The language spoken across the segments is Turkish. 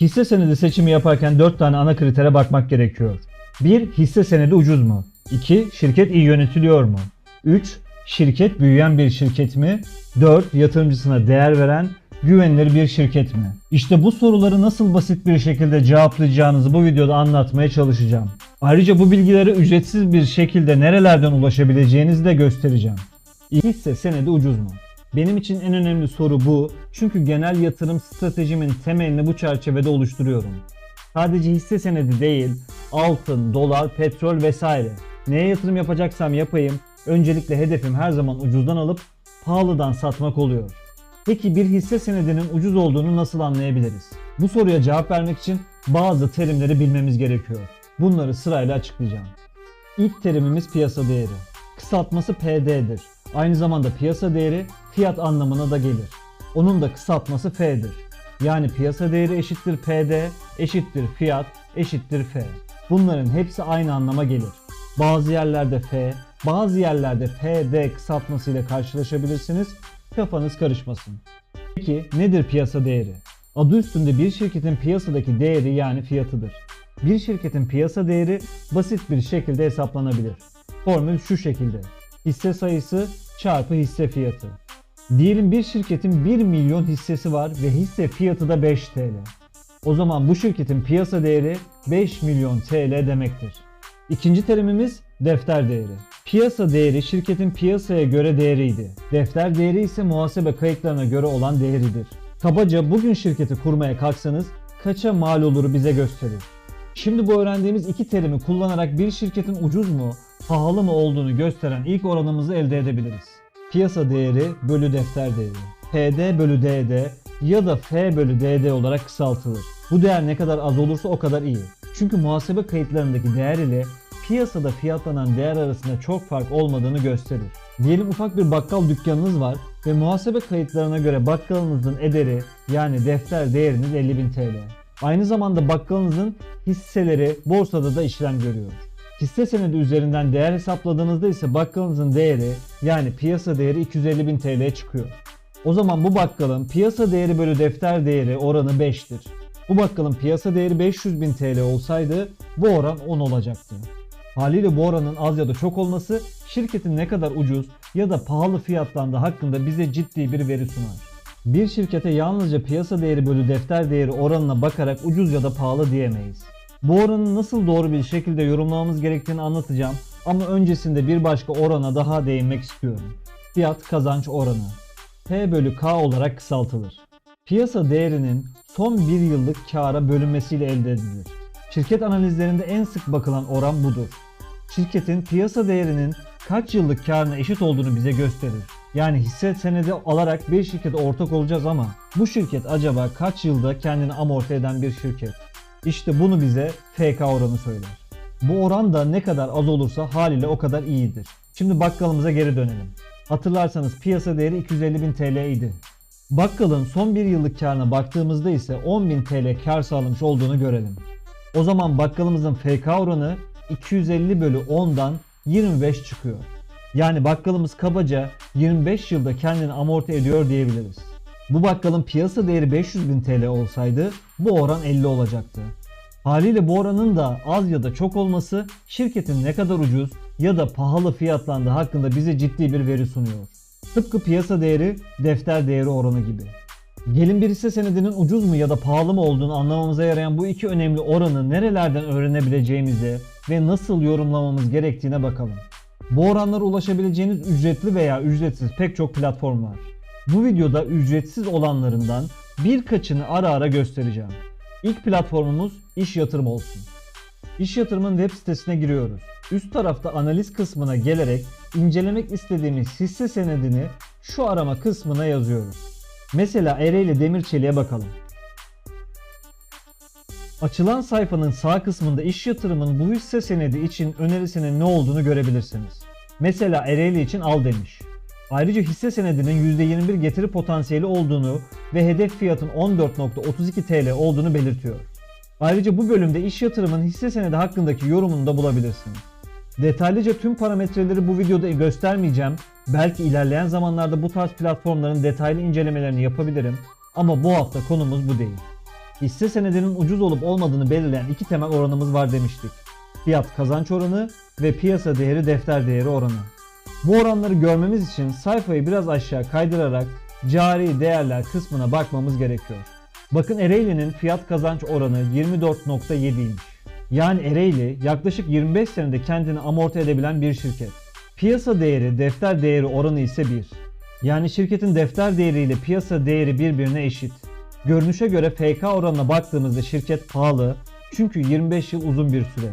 Hisse senedi seçimi yaparken 4 tane ana kritere bakmak gerekiyor. 1. Hisse senedi ucuz mu? 2. Şirket iyi yönetiliyor mu? 3. Şirket büyüyen bir şirket mi? 4. Yatırımcısına değer veren, güvenilir bir şirket mi? İşte bu soruları nasıl basit bir şekilde cevaplayacağınızı bu videoda anlatmaya çalışacağım. Ayrıca bu bilgilere ücretsiz bir şekilde nerelerden ulaşabileceğinizi de göstereceğim. Hisse senedi ucuz mu? Benim için en önemli soru bu. Çünkü genel yatırım stratejimin temelini bu çerçevede oluşturuyorum. Sadece hisse senedi değil, altın, dolar, petrol vesaire. Neye yatırım yapacaksam yapayım, öncelikle hedefim her zaman ucuzdan alıp pahalıdan satmak oluyor. Peki bir hisse senedinin ucuz olduğunu nasıl anlayabiliriz? Bu soruya cevap vermek için bazı terimleri bilmemiz gerekiyor. Bunları sırayla açıklayacağım. İlk terimimiz piyasa değeri. Kısaltması PD'dir. Aynı zamanda piyasa değeri fiyat anlamına da gelir. Onun da kısaltması F'dir. Yani piyasa değeri eşittir PD, eşittir fiyat, eşittir F. Bunların hepsi aynı anlama gelir. Bazı yerlerde F, bazı yerlerde PD kısaltmasıyla karşılaşabilirsiniz. Kafanız karışmasın. Peki nedir piyasa değeri? Adı üstünde bir şirketin piyasadaki değeri yani fiyatıdır. Bir şirketin piyasa değeri basit bir şekilde hesaplanabilir. Formül şu şekilde. Hisse sayısı çarpı hisse fiyatı. Diyelim bir şirketin 1 milyon hissesi var ve hisse fiyatı da 5 TL. O zaman bu şirketin piyasa değeri 5 milyon TL demektir. İkinci terimimiz defter değeri. Piyasa değeri şirketin piyasaya göre değeriydi. Defter değeri ise muhasebe kayıtlarına göre olan değeridir. Kabaca bugün şirketi kurmaya kalksanız kaça mal olur bize gösterir. Şimdi bu öğrendiğimiz iki terimi kullanarak bir şirketin ucuz mu, pahalı mı olduğunu gösteren ilk oranımızı elde edebiliriz. Piyasa değeri bölü defter değeri. PD bölü DD ya da F bölü DD olarak kısaltılır. Bu değer ne kadar az olursa o kadar iyi. Çünkü muhasebe kayıtlarındaki değer ile piyasada fiyatlanan değer arasında çok fark olmadığını gösterir. Diyelim ufak bir bakkal dükkanınız var ve muhasebe kayıtlarına göre bakkalınızın ederi yani defter değeriniz 50.000 TL. Aynı zamanda bakkalınızın hisseleri borsada da işlem görüyor. Hisse senedi üzerinden değer hesapladığınızda ise bakkalınızın değeri yani piyasa değeri 250 bin TL'ye çıkıyor. O zaman bu bakkalın piyasa değeri bölü defter değeri oranı 5'tir. Bu bakkalın piyasa değeri 500 bin TL olsaydı bu oran 10 olacaktı. Haliyle bu oranın az ya da çok olması şirketin ne kadar ucuz ya da pahalı fiyatlandığı hakkında bize ciddi bir veri sunar. Bir şirkete yalnızca piyasa değeri bölü defter değeri oranına bakarak ucuz ya da pahalı diyemeyiz. Bu oranı nasıl doğru bir şekilde yorumlamamız gerektiğini anlatacağım ama öncesinde bir başka orana daha değinmek istiyorum. Fiyat kazanç oranı. P bölü K olarak kısaltılır. Piyasa değerinin son bir yıllık kâra bölünmesiyle elde edilir. Şirket analizlerinde en sık bakılan oran budur. Şirketin piyasa değerinin kaç yıllık karına eşit olduğunu bize gösterir. Yani hisse senedi alarak bir şirkete ortak olacağız ama bu şirket acaba kaç yılda kendini amorti eden bir şirket? İşte bunu bize FK oranı söyler. Bu oran da ne kadar az olursa haliyle o kadar iyidir. Şimdi bakkalımıza geri dönelim. Hatırlarsanız piyasa değeri 250.000 TL idi. Bakkalın son bir yıllık karına baktığımızda ise 10.000 TL kar sağlamış olduğunu görelim. O zaman bakkalımızın FK oranı 250 bölü 10'dan 25 çıkıyor. Yani bakkalımız kabaca 25 yılda kendini amorti ediyor diyebiliriz. Bu bakkalın piyasa değeri 500 bin TL olsaydı bu oran 50 olacaktı. Haliyle bu oranın da az ya da çok olması şirketin ne kadar ucuz ya da pahalı fiyatlandığı hakkında bize ciddi bir veri sunuyor. Tıpkı piyasa değeri defter değeri oranı gibi. Gelin bir hisse senedinin ucuz mu ya da pahalı mı olduğunu anlamamıza yarayan bu iki önemli oranı nerelerden öğrenebileceğimize ve nasıl yorumlamamız gerektiğine bakalım. Bu oranlara ulaşabileceğiniz ücretli veya ücretsiz pek çok platform var. Bu videoda ücretsiz olanlarından birkaçını ara ara göstereceğim. İlk platformumuz İş Yatırım olsun. İş Yatırım'ın web sitesine giriyoruz. Üst tarafta analiz kısmına gelerek incelemek istediğimiz hisse senedini şu arama kısmına yazıyoruz. Mesela Ereğli Demirçelik'e bakalım. Açılan sayfanın sağ kısmında iş yatırımın bu hisse senedi için önerisinin ne olduğunu görebilirsiniz. Mesela Ereğli için al demiş. Ayrıca hisse senedinin %21 getiri potansiyeli olduğunu ve hedef fiyatın 14.32 TL olduğunu belirtiyor. Ayrıca bu bölümde iş yatırımın hisse senedi hakkındaki yorumunu da bulabilirsiniz. Detaylıca tüm parametreleri bu videoda göstermeyeceğim. Belki ilerleyen zamanlarda bu tarz platformların detaylı incelemelerini yapabilirim. Ama bu hafta konumuz bu değil. Hisse senedinin ucuz olup olmadığını belirleyen iki temel oranımız var demiştik. Fiyat kazanç oranı ve piyasa değeri defter değeri oranı. Bu oranları görmemiz için sayfayı biraz aşağı kaydırarak cari değerler kısmına bakmamız gerekiyor. Bakın Ereğli'nin fiyat kazanç oranı 24.7'ymiş. Yani Ereğli yaklaşık 25 senede kendini amorti edebilen bir şirket. Piyasa değeri defter değeri oranı ise 1. Yani şirketin defter değeri ile piyasa değeri birbirine eşit. Görünüşe göre FK oranına baktığımızda şirket pahalı çünkü 25 yıl uzun bir süre.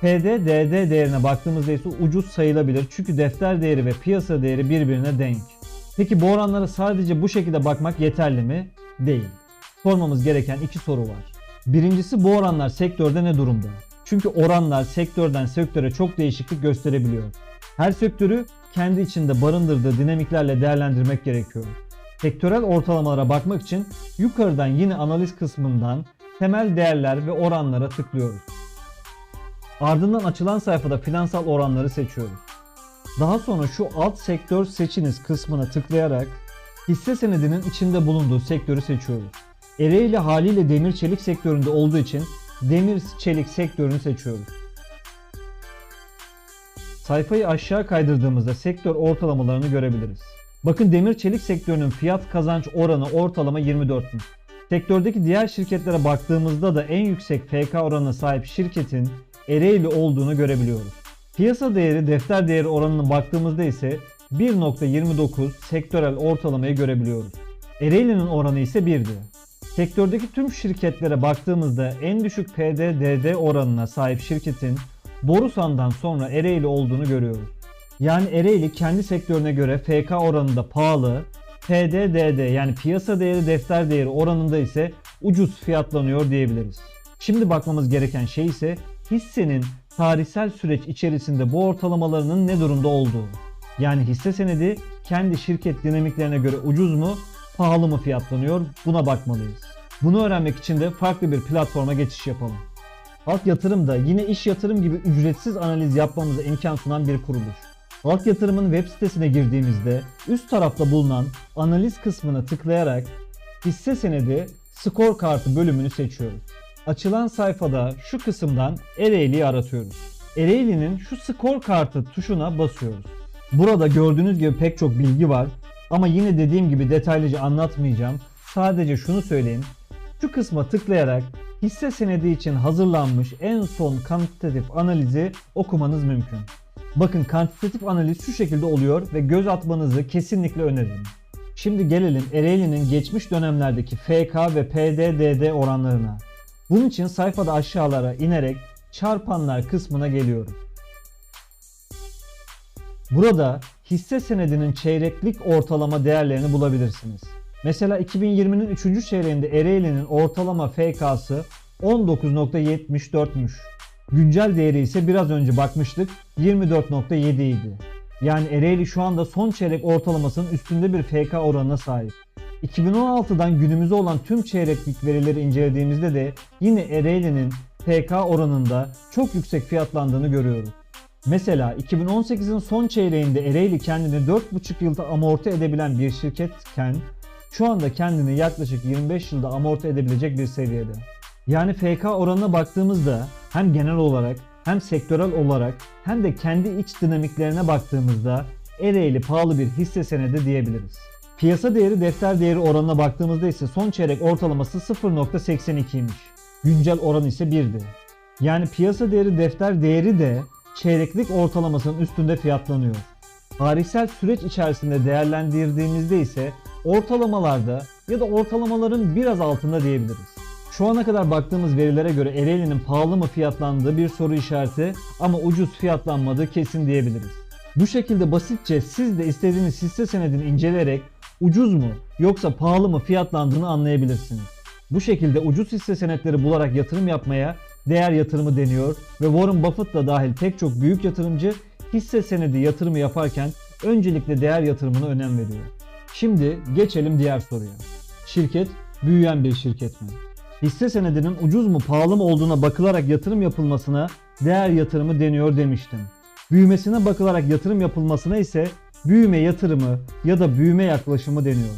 PD DD değerine baktığımızda ise ucuz sayılabilir çünkü defter değeri ve piyasa değeri birbirine denk. Peki bu oranlara sadece bu şekilde bakmak yeterli mi? Değil. Sormamız gereken iki soru var. Birincisi bu oranlar sektörde ne durumda? Çünkü oranlar sektörden sektöre çok değişiklik gösterebiliyor. Her sektörü kendi içinde barındırdığı dinamiklerle değerlendirmek gerekiyor. Sektörel ortalamalara bakmak için yukarıdan yine analiz kısmından temel değerler ve oranlara tıklıyoruz. Ardından açılan sayfada finansal oranları seçiyoruz. Daha sonra şu alt sektör seçiniz kısmına tıklayarak hisse senedinin içinde bulunduğu sektörü seçiyoruz. Ereğli haliyle demir çelik sektöründe olduğu için demir çelik sektörünü seçiyoruz. Sayfayı aşağı kaydırdığımızda sektör ortalamalarını görebiliriz. Bakın demir çelik sektörünün fiyat kazanç oranı ortalama 24'müş. Sektördeki diğer şirketlere baktığımızda da en yüksek FK oranına sahip şirketin Ereğli olduğunu görebiliyoruz. Piyasa değeri defter değeri oranına baktığımızda ise 1.29 sektörel ortalamayı görebiliyoruz. Ereğli'nin oranı ise 1'di. Sektördeki tüm şirketlere baktığımızda en düşük PD-DD oranına sahip şirketin Borusan'dan sonra Ereğli olduğunu görüyoruz. Yani Ereğli kendi sektörüne göre FK oranında pahalı, PD-DD yani piyasa değeri defter değeri oranında ise ucuz fiyatlanıyor diyebiliriz. Şimdi bakmamız gereken şey ise hissenin tarihsel süreç içerisinde bu ortalamalarının ne durumda olduğu. Yani hisse senedi kendi şirket dinamiklerine göre ucuz mu, pahalı mı fiyatlanıyor buna bakmalıyız. Bunu öğrenmek için de farklı bir platforma geçiş yapalım. Halk Yatırım da yine iş yatırım gibi ücretsiz analiz yapmamıza imkan sunan bir kuruluş. Halk Yatırım'ın web sitesine girdiğimizde üst tarafta bulunan analiz kısmına tıklayarak hisse senedi skor kartı bölümünü seçiyoruz. Açılan sayfada şu kısımdan Ereğli'yi aratıyoruz. Ereğli'nin şu skor kartı tuşuna basıyoruz. Burada gördüğünüz gibi pek çok bilgi var ama yine dediğim gibi detaylıca anlatmayacağım. Sadece şunu söyleyeyim. Şu kısma tıklayarak hisse senedi için hazırlanmış en son kantitatif analizi okumanız mümkün. Bakın kantitatif analiz şu şekilde oluyor ve göz atmanızı kesinlikle öneririm. Şimdi gelelim Ereğli'nin geçmiş dönemlerdeki FK ve PDDD oranlarına. Bunun için sayfada aşağılara inerek çarpanlar kısmına geliyoruz. Burada hisse senedinin çeyreklik ortalama değerlerini bulabilirsiniz. Mesela 2020'nin 3. çeyreğinde Ereğli'nin ortalama FK'sı 19.74'müş. Güncel değeri ise biraz önce bakmıştık 24.7 idi. Yani Ereğli şu anda son çeyrek ortalamasının üstünde bir FK oranına sahip. 2016'dan günümüze olan tüm çeyreklik verileri incelediğimizde de yine Ereğli'nin FK oranında çok yüksek fiyatlandığını görüyoruz. Mesela 2018'in son çeyreğinde Ereğli kendini 4,5 yılda amorti edebilen bir şirketken şu anda kendini yaklaşık 25 yılda amorti edebilecek bir seviyede. Yani FK oranına baktığımızda hem genel olarak hem sektörel olarak hem de kendi iç dinamiklerine baktığımızda Ereğli pahalı bir hisse senedi diyebiliriz. Piyasa değeri defter değeri oranına baktığımızda ise son çeyrek ortalaması 0.82'ymiş. Güncel oran ise 1'di. Yani piyasa değeri defter değeri de çeyreklik ortalamasının üstünde fiyatlanıyor. Tarihsel süreç içerisinde değerlendirdiğimizde ise ortalamalarda ya da ortalamaların biraz altında diyebiliriz. Şu ana kadar baktığımız verilere göre Ereğli'nin pahalı mı fiyatlandığı bir soru işareti ama ucuz fiyatlanmadığı kesin diyebiliriz. Bu şekilde basitçe siz de istediğiniz hisse senedini inceleyerek ucuz mu yoksa pahalı mı fiyatlandığını anlayabilirsiniz. Bu şekilde ucuz hisse senetleri bularak yatırım yapmaya değer yatırımı deniyor ve Warren Buffett da dahil pek çok büyük yatırımcı hisse senedi yatırımı yaparken öncelikle değer yatırımına önem veriyor. Şimdi geçelim diğer soruya. Şirket büyüyen bir şirket mi? Hisse senedinin ucuz mu pahalı mı olduğuna bakılarak yatırım yapılmasına değer yatırımı deniyor demiştim. Büyümesine bakılarak yatırım yapılmasına ise büyüme yatırımı ya da büyüme yaklaşımı deniyor.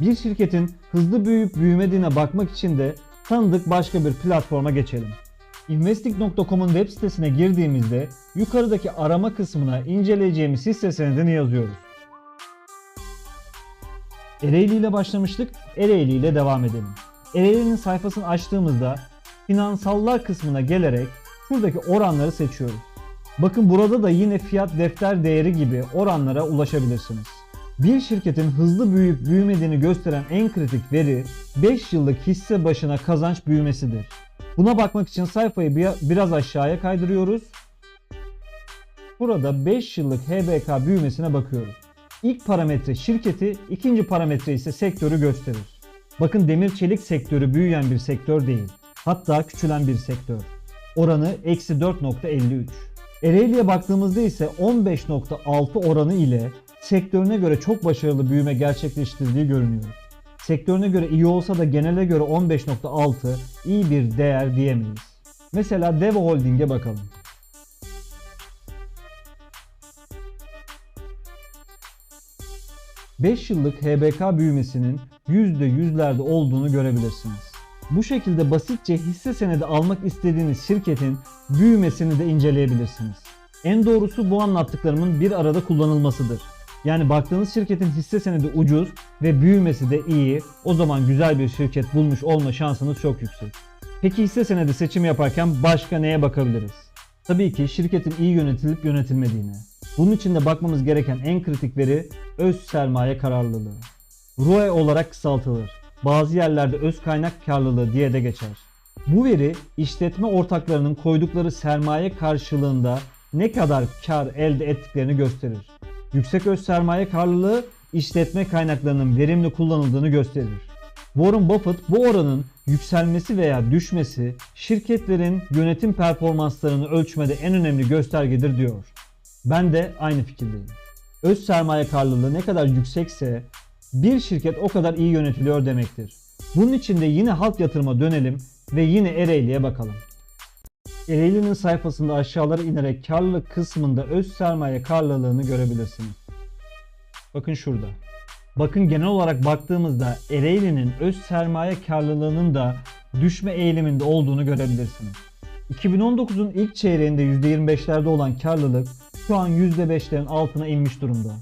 Bir şirketin hızlı büyüyüp büyümediğine bakmak için de tanıdık başka bir platforma geçelim. Investing.com'un web sitesine girdiğimizde yukarıdaki arama kısmına inceleyeceğimiz hisse senedini yazıyoruz. Ereğli ile başlamıştık, Ereğli ile devam edelim. Ereğli'nin sayfasını açtığımızda finansallar kısmına gelerek şuradaki oranları seçiyoruz. Bakın burada da yine fiyat defter değeri gibi oranlara ulaşabilirsiniz. Bir şirketin hızlı büyüyüp büyümediğini gösteren en kritik veri 5 yıllık hisse başına kazanç büyümesidir. Buna bakmak için sayfayı bir- biraz aşağıya kaydırıyoruz. Burada 5 yıllık HBK büyümesine bakıyoruz. İlk parametre şirketi, ikinci parametre ise sektörü gösterir. Bakın demir çelik sektörü büyüyen bir sektör değil. Hatta küçülen bir sektör. Oranı eksi 4.53. Ereğli'ye baktığımızda ise 15.6 oranı ile sektörüne göre çok başarılı büyüme gerçekleştirdiği görünüyor. Sektörüne göre iyi olsa da genele göre 15.6 iyi bir değer diyemeyiz. Mesela Dev Holding'e bakalım. ...5 yıllık HBK büyümesinin %100'lerde olduğunu görebilirsiniz. Bu şekilde basitçe hisse senedi almak istediğiniz şirketin büyümesini de inceleyebilirsiniz. En doğrusu bu anlattıklarımın bir arada kullanılmasıdır. Yani baktığınız şirketin hisse senedi ucuz ve büyümesi de iyi, o zaman güzel bir şirket bulmuş olma şansınız çok yüksek. Peki hisse senedi seçimi yaparken başka neye bakabiliriz? Tabii ki şirketin iyi yönetilip yönetilmediğine. Bunun için de bakmamız gereken en kritik veri öz sermaye kararlılığı. ROE olarak kısaltılır. Bazı yerlerde öz kaynak karlılığı diye de geçer. Bu veri işletme ortaklarının koydukları sermaye karşılığında ne kadar kar elde ettiklerini gösterir. Yüksek öz sermaye karlılığı işletme kaynaklarının verimli kullanıldığını gösterir. Warren Buffett bu oranın yükselmesi veya düşmesi şirketlerin yönetim performanslarını ölçmede en önemli göstergedir diyor. Ben de aynı fikirdeyim. Öz sermaye karlılığı ne kadar yüksekse bir şirket o kadar iyi yönetiliyor demektir. Bunun için de yine halk yatırıma dönelim ve yine Ereğli'ye bakalım. Ereğli'nin sayfasında aşağılara inerek karlılık kısmında öz sermaye karlılığını görebilirsiniz. Bakın şurada. Bakın genel olarak baktığımızda Ereğli'nin öz sermaye karlılığının da düşme eğiliminde olduğunu görebilirsiniz. 2019'un ilk çeyreğinde %25'lerde olan karlılık şu an %5'lerin altına inmiş durumda.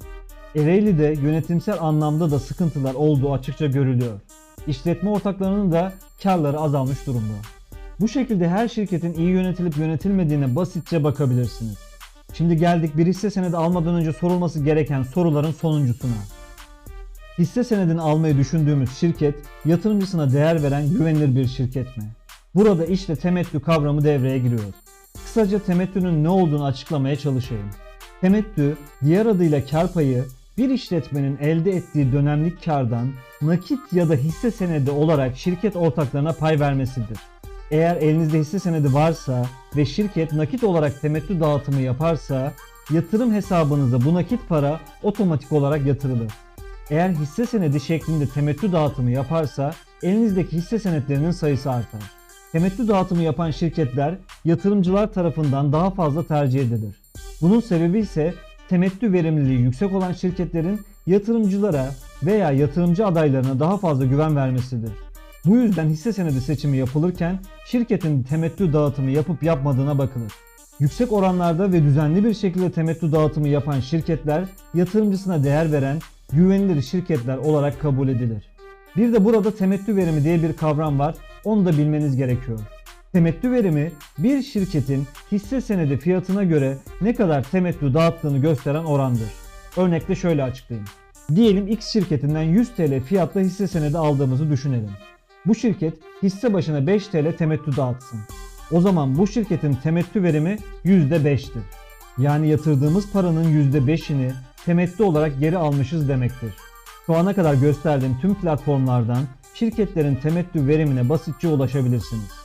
Ereğli'de yönetimsel anlamda da sıkıntılar olduğu açıkça görülüyor. İşletme ortaklarının da karları azalmış durumda. Bu şekilde her şirketin iyi yönetilip yönetilmediğine basitçe bakabilirsiniz. Şimdi geldik bir hisse senedi almadan önce sorulması gereken soruların sonuncusuna. Hisse senedini almayı düşündüğümüz şirket yatırımcısına değer veren güvenilir bir şirket mi? Burada işte temettü kavramı devreye giriyor. Kısaca temettünün ne olduğunu açıklamaya çalışayım. Temettü, diğer adıyla kar payı, bir işletmenin elde ettiği dönemlik kardan nakit ya da hisse senedi olarak şirket ortaklarına pay vermesidir. Eğer elinizde hisse senedi varsa ve şirket nakit olarak temettü dağıtımı yaparsa yatırım hesabınıza bu nakit para otomatik olarak yatırılır. Eğer hisse senedi şeklinde temettü dağıtımı yaparsa elinizdeki hisse senetlerinin sayısı artar. Temettü dağıtımı yapan şirketler yatırımcılar tarafından daha fazla tercih edilir. Bunun sebebi ise temettü verimliliği yüksek olan şirketlerin yatırımcılara veya yatırımcı adaylarına daha fazla güven vermesidir. Bu yüzden hisse senedi seçimi yapılırken şirketin temettü dağıtımı yapıp yapmadığına bakılır. Yüksek oranlarda ve düzenli bir şekilde temettü dağıtımı yapan şirketler yatırımcısına değer veren güvenilir şirketler olarak kabul edilir. Bir de burada temettü verimi diye bir kavram var. Onu da bilmeniz gerekiyor. Temettü verimi bir şirketin hisse senedi fiyatına göre ne kadar temettü dağıttığını gösteren orandır. Örnekle şöyle açıklayayım. Diyelim X şirketinden 100 TL fiyatla hisse senedi aldığımızı düşünelim. Bu şirket hisse başına 5 TL temettü dağıtsın. O zaman bu şirketin temettü verimi %5'tir. Yani yatırdığımız paranın %5'ini temettü olarak geri almışız demektir. Şu ana kadar gösterdiğim tüm platformlardan şirketlerin temettü verimine basitçe ulaşabilirsiniz.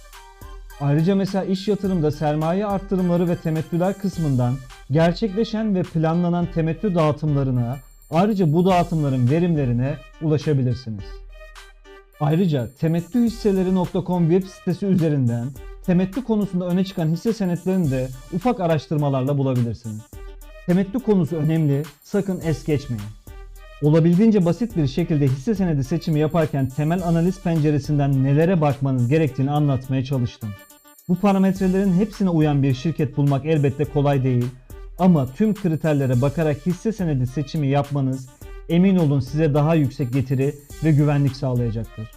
Ayrıca mesela iş yatırımda sermaye arttırımları ve temettüler kısmından gerçekleşen ve planlanan temettü dağıtımlarına, ayrıca bu dağıtımların verimlerine ulaşabilirsiniz. Ayrıca temettühisseleri.com web sitesi üzerinden temettü konusunda öne çıkan hisse senetlerini de ufak araştırmalarla bulabilirsiniz. Temettü konusu önemli, sakın es geçmeyin. Olabildiğince basit bir şekilde hisse senedi seçimi yaparken temel analiz penceresinden nelere bakmanız gerektiğini anlatmaya çalıştım. Bu parametrelerin hepsine uyan bir şirket bulmak elbette kolay değil ama tüm kriterlere bakarak hisse senedi seçimi yapmanız emin olun size daha yüksek getiri ve güvenlik sağlayacaktır.